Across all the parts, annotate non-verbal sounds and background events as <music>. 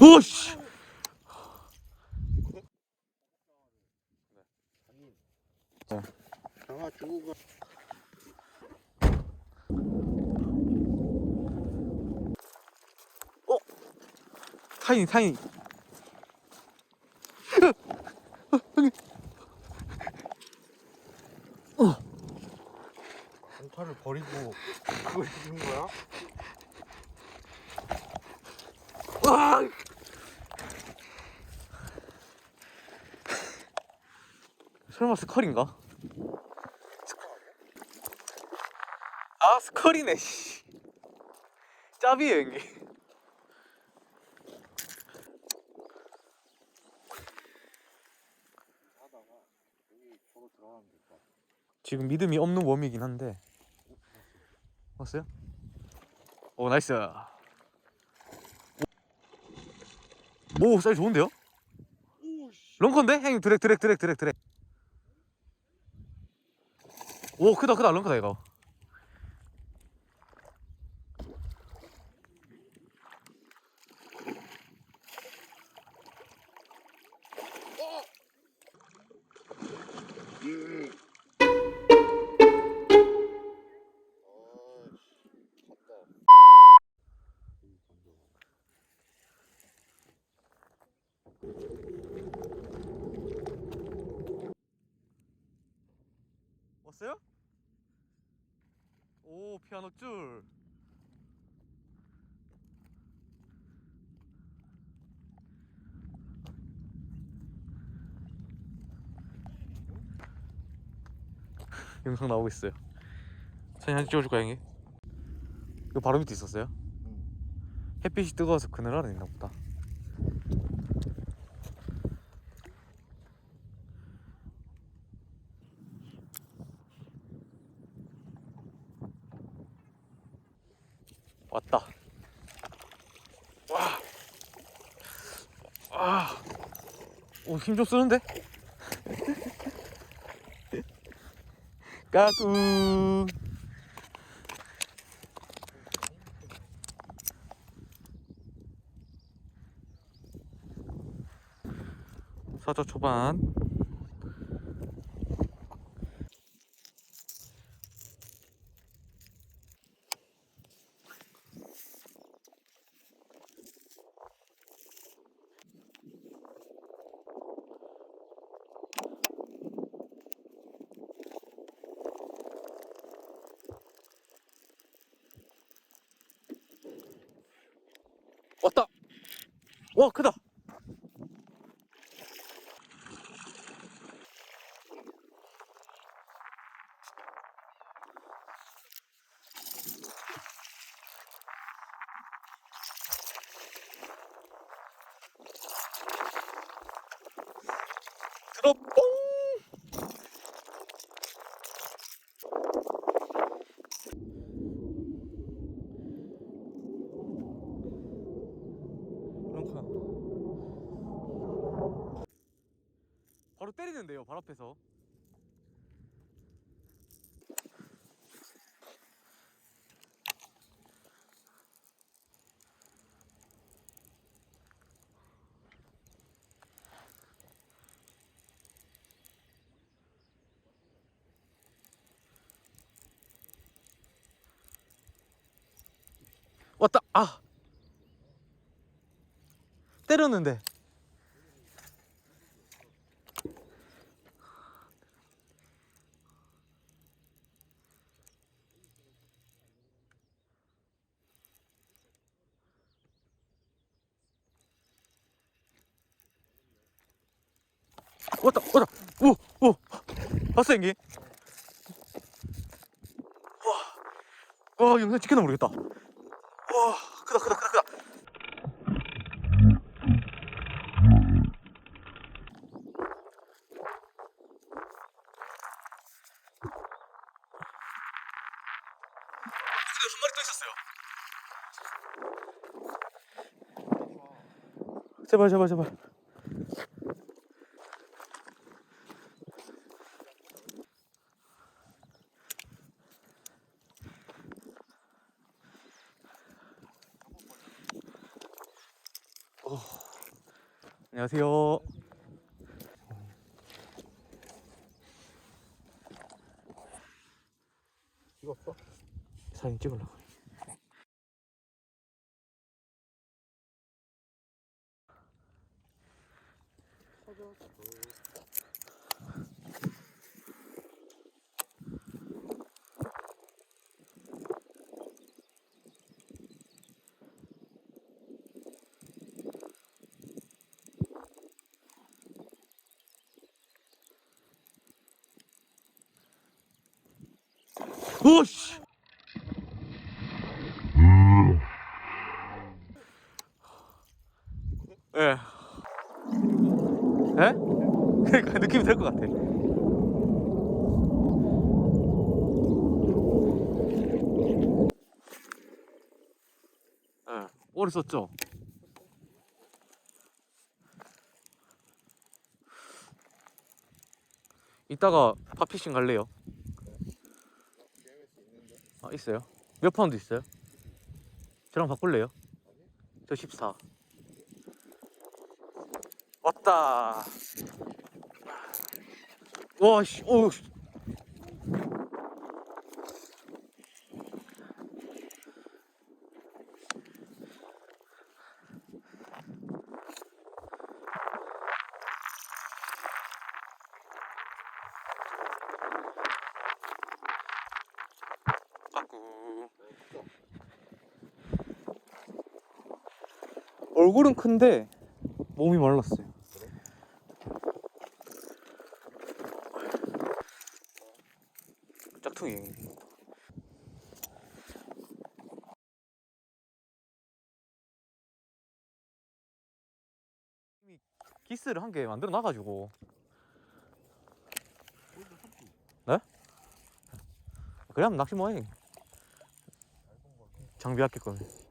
오씨. 주고 가. 타인 타인. 강타를 버리고 그걸 주는 거야? 설마 스컬인가? 아 스컬이네 씨. 짭이에요 이게. 지금 믿음이 없는 웜이긴 한데 왔어요? 오 나이스 오 사이즈 좋은데요? 런커인데? 형님 드랙 드랙 드랙 드랙 드랙 오 크다 크다 런커다 이거 피아노 줄 영상 나오고 있어요 사진 한 찍어줄까 형이? 이거 바로 밑에 있었어요? 응. 햇빛이 뜨거워서 그늘 아래 있나 보다 왔다 와. 아. 오, 힘 좀 쓰는데? <laughs> 까꿍. 사자 초반. 왔다. 와 크다. 들어 바로 때리는데요, 발 앞에서. 왔다. 아. 때렸는데. 왔다, 왔다. 오, 오. 봤어, 형님? 와, 와, 영상 찍혔나 모르겠다. 와, 크다, 크다, 크다, 크다. 제발, 제발, 제발. 안녕하세요. 찍었어? 사진 찍으려고. 오씨. 예. 예? 그러니까 느낌이 될 것 같아. 예. 오래 썼죠? 이따가 팝피싱 갈래요? 아 있어요? 몇 파운드 있어요? 저랑 바꿀래요? 저 14. 왔다. 와 씨, 오. 얼굴은 큰데 몸이 말랐어요. 짝퉁이. 기스를 한 개 만들어 놔가지고. 네? 그래 낚시 뭐해? 장비 아낄 거면.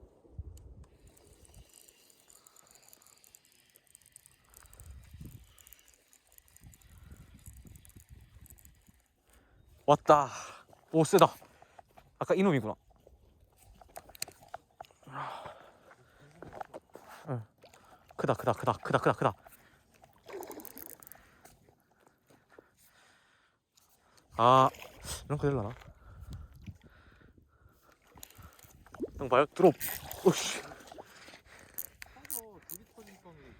왔다. 오 세다. 아까 이놈이구나. 응. 크다 크다 크다 크다 크다 크다. 아 이런 거 될라나? 형 봐요 드롭. 오씨. 터져 둘이 터지니까 그러지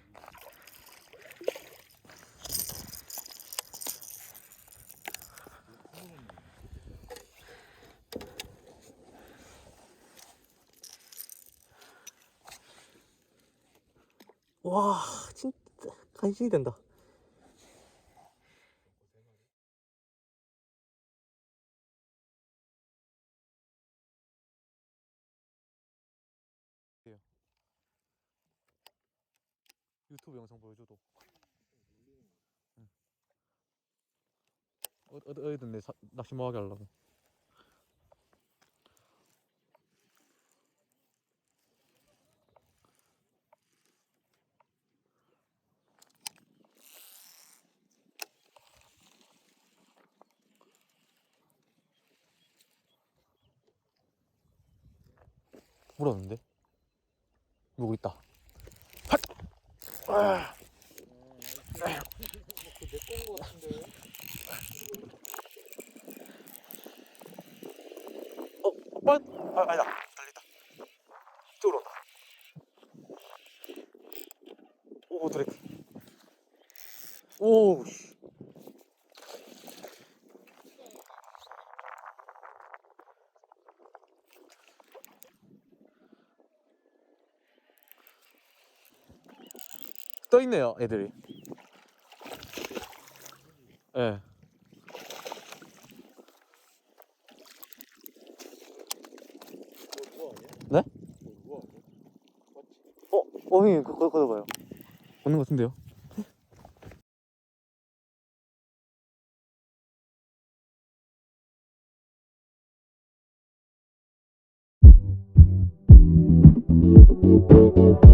와 진짜 간신히 된다. 유튜브 영상 보여줘도. 응. 어, 어, 어디든지 사- 낚시 뭐 하게 하려고. 물었는데? 누구 있다. 내건거 같은데 어, 아, 아니다. 달리다. 이쪽으로 온다. 오, 드래프. 오, 씨. 떠 있네요, 애들이. 예. 네. 네? 어, 어, 형님, 그거 걷어봐요. 없는 것 같은데요? <laughs>